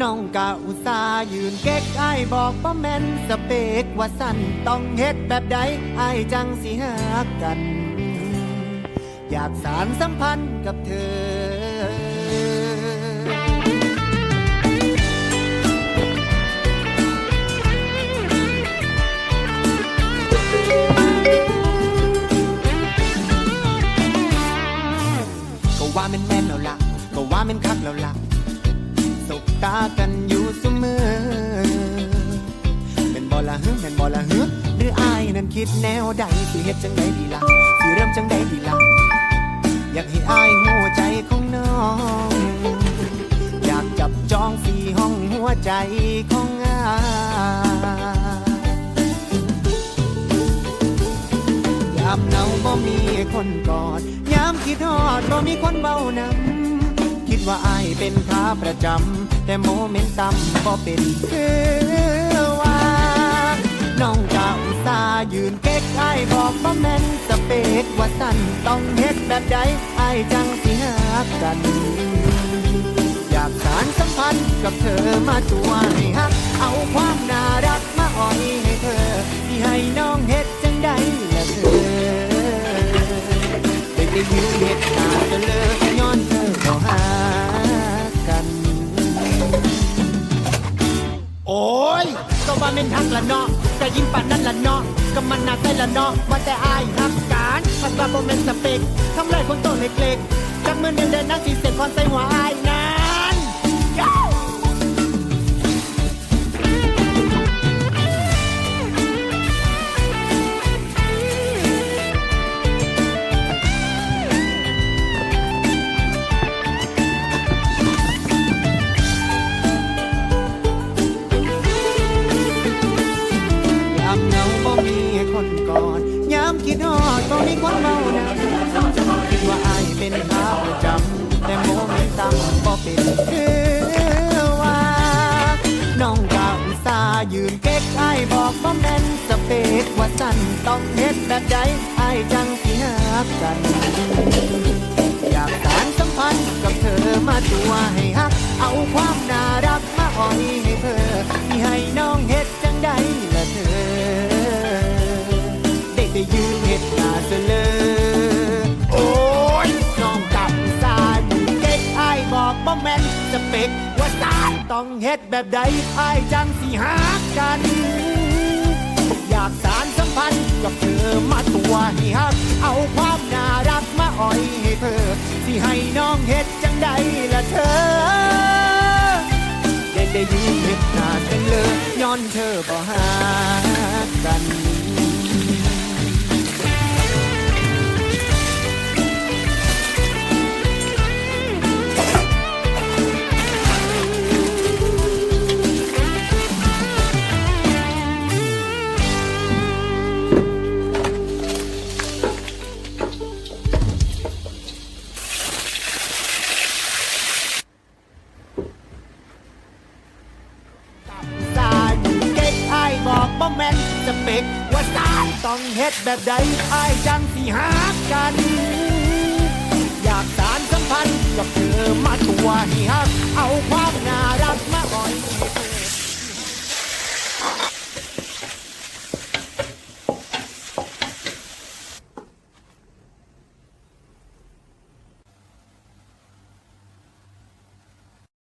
น้องกะอุตส่าห์ยืนเก๊กไอ้บอกบ่แม่นสเปกว่าสั้นต้องเฮ็ดแบบใดไอ้จังสิหากัน อยากสารสัมพันธ์กับเธอ สบตากันอยู่เสมอเป็นบอละฮึเป็นบอละฮึหรืออายนั้นคิดแนวใดสิเฮ็ดจังใดดีล่ะสิเริ่มจังใดดีล่ะอยากให้อายหัวใจของน้อง อยากจับจองสี่ห้องหัวใจของอายยามเหงาบ่มีคนกอดยามคิดฮอดบ่มีคนเบานำ ว่าอายเป็นขาประจำ แต่โมเมนต์ต่ำบ่เป็นคือว่าน้องเจ้าอุตส่าห์ยืนเก๊กไอ้ายบอกบ่แม่นสเปกว่าสั่นต้องเฮ็ดแบบใดไอ้ายจังสิหากัน อยากสารสัมพันธ์กับเธอมาตัวให้ฮัก เอาความน่ารักมาอ่อยให้เธอ ที่ให้น้องเฮ็ดจังใดละเธอได้ไปยืนเฮ็ดหน้า ว่าเม่นทักละเนาะก็ยิ้มปานนั่นละเนาะก็มันน่าใจละเนาะว่าแต่อายทักการมันว่าบ่แม่นสเปกทำไรคนโตเล็กๆจักมือเดินเดินนั่งสีเสร็จก่อนใส่หัวอายนั้ ยามคิดฮอดบ่มีคนเมานะคิดว่าอายเป็นขาประจำแต่โมเมนต์ต่ำบ่เป็นคือว่าน้องกาอุตสายืนเก๊กไอ้ายบอกบ่แม่นสเปกว่าสั่นต้องเฮ็ดแบบใดไอ้ายจังสิหากัน อยากสารสัมพันธ์กับเธอมาตัวให้ฮัก เอาความน่ารักมาอ่อย สเปกว่าสารต้องเฮ็ดแบบใดไอ้ายจังสิหากัน อยากสารสัมพันธ์กับเธอมาตัวให้ฮัก เอาความน่ารักมาอ่อยให้เธอที่ให้น้องเฮ็ดจังใดละเธอได้ได้ยืนเฮ็ดหน้ากันเลยย้อนเธอบ่หากัน เปกว่าสารต้องเฮ็ดแบบใดอายจังสิหากัน อยากสารสัมพันธ์กับเธอมาตัวให้ฮัก